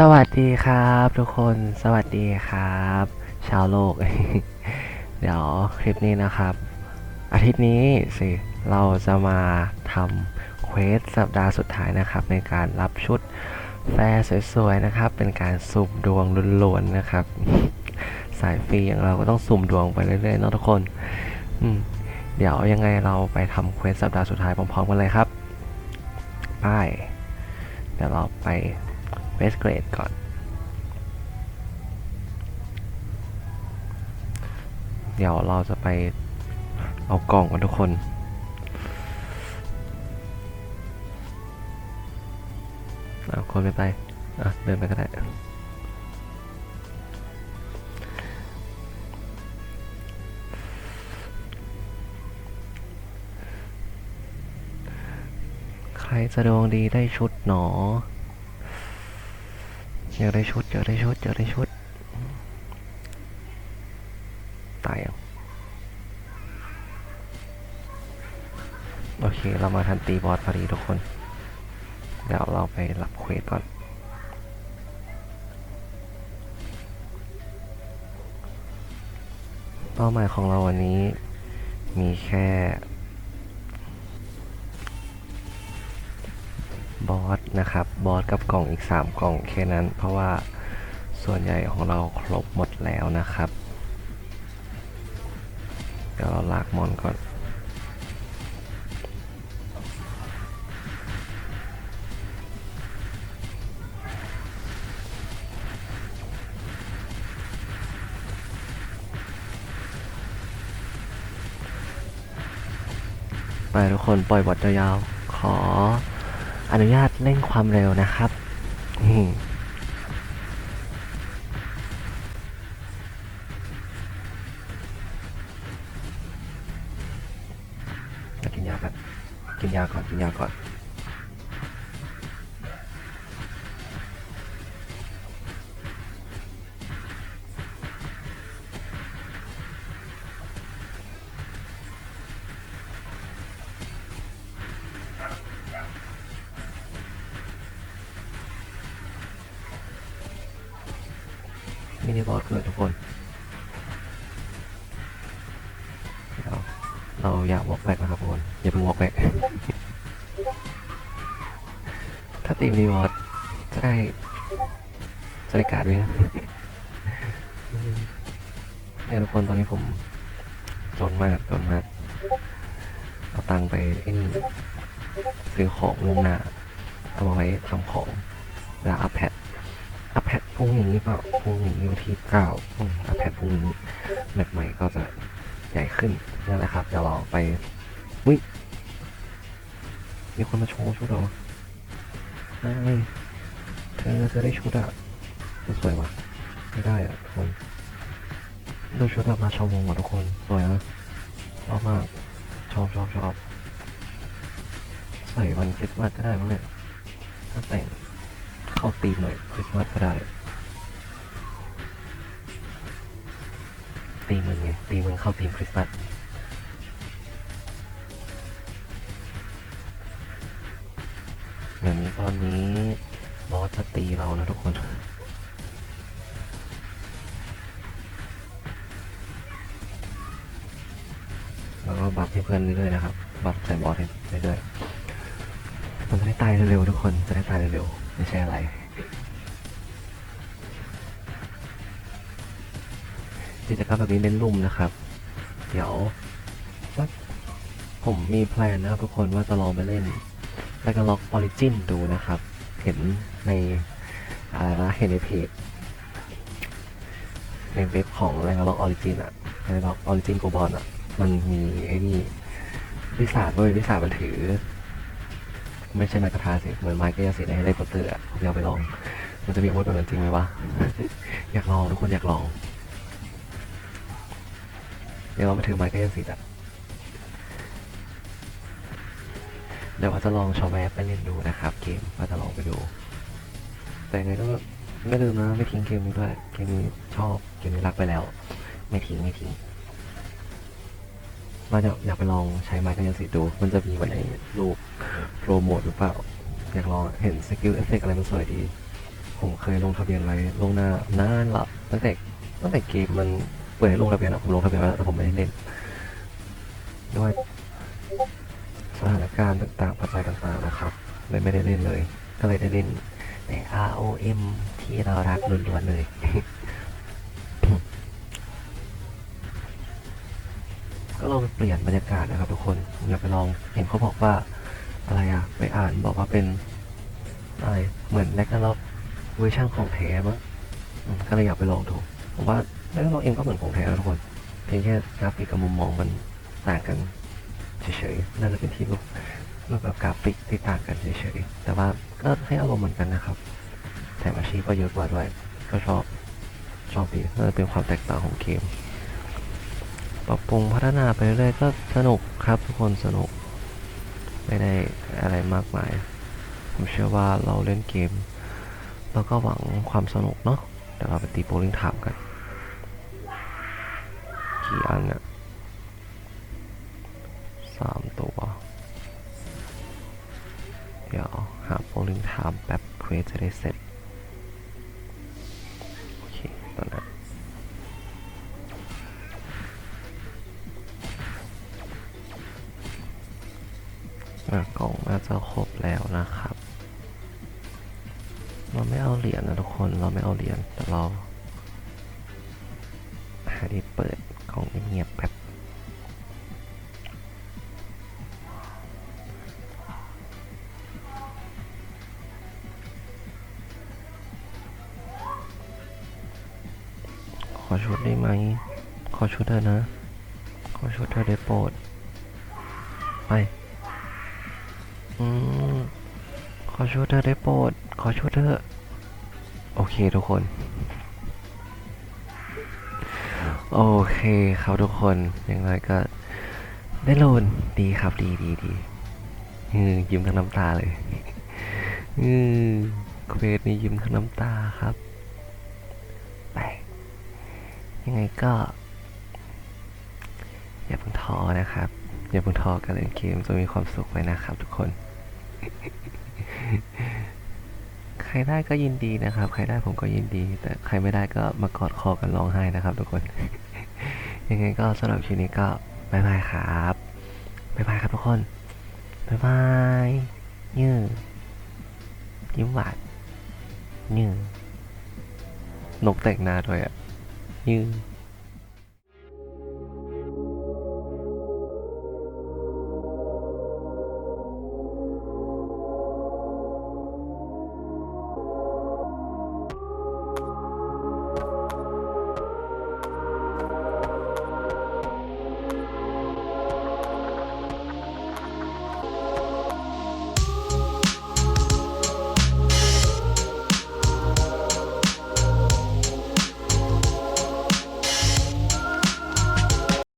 สวัสดีครับทุกคนสวัสดีครับ ชาวโลก เดี๋ยวคลิปนี้นะครับ อาทิตย์นี้สิเราจะมาทำเควสสัปดาห์สุดท้ายนะครับ ในการรับชุดแฟร์สวยๆนะครับ เป็นการสุ่มดวงล้วนๆนะครับ สายฟรีอย่างเราก็ต้องสุ่มดวงไปเรื่อยๆนะทุกคนเดี๋ยวยังไงเราไปทำเควสสัปดาห์สุดท้ายพร้อมๆกันเลยครับไปเดี๋ยวเราไป เ e สเกรดก่อน เดี๋ยวเราจะไปเอากล่องกันทุกคนเอาคนไปไปอะเดินไปก็ได้ใครจะดวงดีได้ชุดหนอ อยากได้ชุดอยากได้ชุดอยากได้ชุด ตายอะโอเค เรามาทันตีบอสพอดีทุกคน เดี๋ยวเราไปรับเควสก่อน เป้าหมายของเราวันนี้มีแค่ บอสนะครับบอสกับกล่องอีก 3 กล่องแค่นั้น เพราะว่าส่วนใหญ่ของเราครบหมดแล้วนะครับเดี๋ยวเราลากมอนก่อนไปทุกคนปล่อยบอทยาวๆขอ อนุญาตเร่งความเร็วนะครับกินยาก่อนกินยาก่อนกินยาก่อน มินิบอสเกิดทุกคน เราเราอยากวอกแบกนะครับทุกคนอย่าเพิ่งวอกแบกถ้าตีมินิบอสจะได้จะได้การ์ดด้วยนะเนี่ยทุกคนตอนนี้ผมจนมากจนมาก เอาตังไปอ้นี่ซื้อของลงหน้าเอามาไว้ทำของแล้วอัพแพด อัพแพดพรุ่งนี้เปล่าพรุ่งนี้วันที่เก้าอืมอัพแพดพรุ่งนี้แมปใหม่ก็จะใหญ่ขึ้นนั่นแหละครับเดี๋ยวเราไปวิมีคนมาโชว์ชุดเหรอใช่เธอเธอได้ชุดอะสวยว่ะไม่ได้อะทุกคนดูชุดแบบมาชาวงว่ะทุกคนสวยนะชอบมากชอบชอบชอบใส่วันคริสต์มาสก็ได้มั้งเนี่ยถ้าแต่ง เข้าตีมหน่อยคริสต์มาก็ได้ตีมึงไงตีมึงเข้าตีมคริสต์มาสเหมือนตอนนี้บอสจะตีเรานะทุกคน แล้วก็บัฟให้เพื่อนเรื่อยๆนะครับ บัฟใส่บอสให้เรื่อยๆมันจะได้ตายเร็วๆทุกคน จะได้ตายเร็วๆ ไม่ใช่อะไร กิจกรรมแบบนี้เน้นลุ่มนะครับ เดี๋ยวผมมีแพลนนะครับทุกคนว่าจะลองไปเล่นแ a ก a ล็อกออริจินดูนะครับ เห็นในอะไรนะเห็นในเพจในเว็บของแ a กล็อกออริจินอะแ a กล็อกออริจินโกบอลอะมันมีไอ้นี่วิสาดเว้ยวิสาดมันถือ ไม่ใช่ไม้กระทาสิเหมือนไม้กระยาสิในไฮไลท์โปเตอร์อะผมอยากไปลอง มันจะมีอาวุธแบบนั้นจริงไหมวะ อยากลองทุกคนอยากลอง เดี๋ยวเรามาถือไม้ก็ยังสิทธิ์อะเดี๋ยวว่าจะลองชอแวบไปเล่นดูนะครับ เกมว่าจะลองไปดู แต่ยังไงก็ไม่ลืมนะไม่ทิ้งเกมนี้ด้วยเกมนี้ชอบเกมนี้รักไปแล้ว ไม่ทิ้งไม่ทิ้ง ว่าจะอยากไปลองใช้ไม้ก็ยังสิทธิ์ดู มันจะมีเหมือนในรูปโปรโมทหรือเปล่า อยากลองเห็นสกิลเอฟเฟกอะไรมันสวยดี ผมเคยลงทะเบียนไว้ลงหน้านานละตั้งแต่ตั้งแต่เกมมันเปิดให้ลงทะเบียนอะผมลงทะเบียนแล้วแต่ผมไม่ได้เล่นด้วยสถานการณ์ต่างๆปัจจัยต่างๆนะครับเลยไม่ได้เล่นเลย ก็เลยได้เล่นใน ROM ที่เรารักล้วนๆเลย ก็ลองเปลี่ยนบรรยากาศนะครับทุกคนอยากไปลองเห็นเขาบอกว่าอะไรอะไปอ่านบอกว่าเป็นอะไรเหมือนแล็กนาล็อกเวอร์ชันของแท้มั้งอืมก็เลยอยากไปลองดูผมว่าแล็กนาล็อกเองก็เหมือนของแท้ทุกคนเพียงแค่กราฟิกกับมุมมองมันต่างกันเฉยๆน่าจะเป็นที่รูปรูปแบบกราฟิกที่ต่างกันเฉยๆแต่ว่าก็ให้อารมณ์เหมือนกันนะครับแถมอาชีพก็เยอะกว่าด้วยก็ชอบชอบดีน่าจะเป็นความแตกต่างของเกม ปรับปรุงพัฒนาไปเรื่อยๆก็สนุกครับทุกคนสนุก ไม่ได้อะไรมากมาย ผมเชื่อว่าเราเล่นเกม แล้วก็หวังความสนุกเนาะเดี๋ยวเราไปตีโบลิ่งถามกันกี่อันอะสามตัว เดี๋ยวหาโบลิ่งถามแป๊บเควสจะได้เสร็จ จะครบแล้วนะครับ เราไม่เอาเหรียญนะทุกคนเราไม่เอาเหรียญแต่เราหาที่เปิดกล่องเงียบๆแบบขอชุดได้ไหม ขอชุดเธอะนะ ขอชุดเธอได้โปรด ไป อืมขอช่วยเธอได้โปรด ขอช่วยเธอ โอเคทุกคน โอเคครับทุกคนอย่างไรก็ได้โลนดีครับดีดีดียิ้มทั้งน้ำตาเลยอืมเควสนี่ยิ้มทั้งน้ำตาครับ ไป ยังไงก็ อย่าเพิ่งท้อนะครับ อย่าเพิ่งท้อกันเล่นเกมจะมีความสุขไว้นะครับทุกคน ใครได้ก็ยินดีนะครับ ใครได้ผมก็ยินดี แต่ใครไม่ได้ก็มากอดคอกันร้องไห้นะครับทุกคน ยังไงก็สำหรับคลิปนี้ก็บายบายครับบายบายครับทุกคนบายบายยือยิ้มหวานยือนกแต่งหน้าด้วยอะยื้อ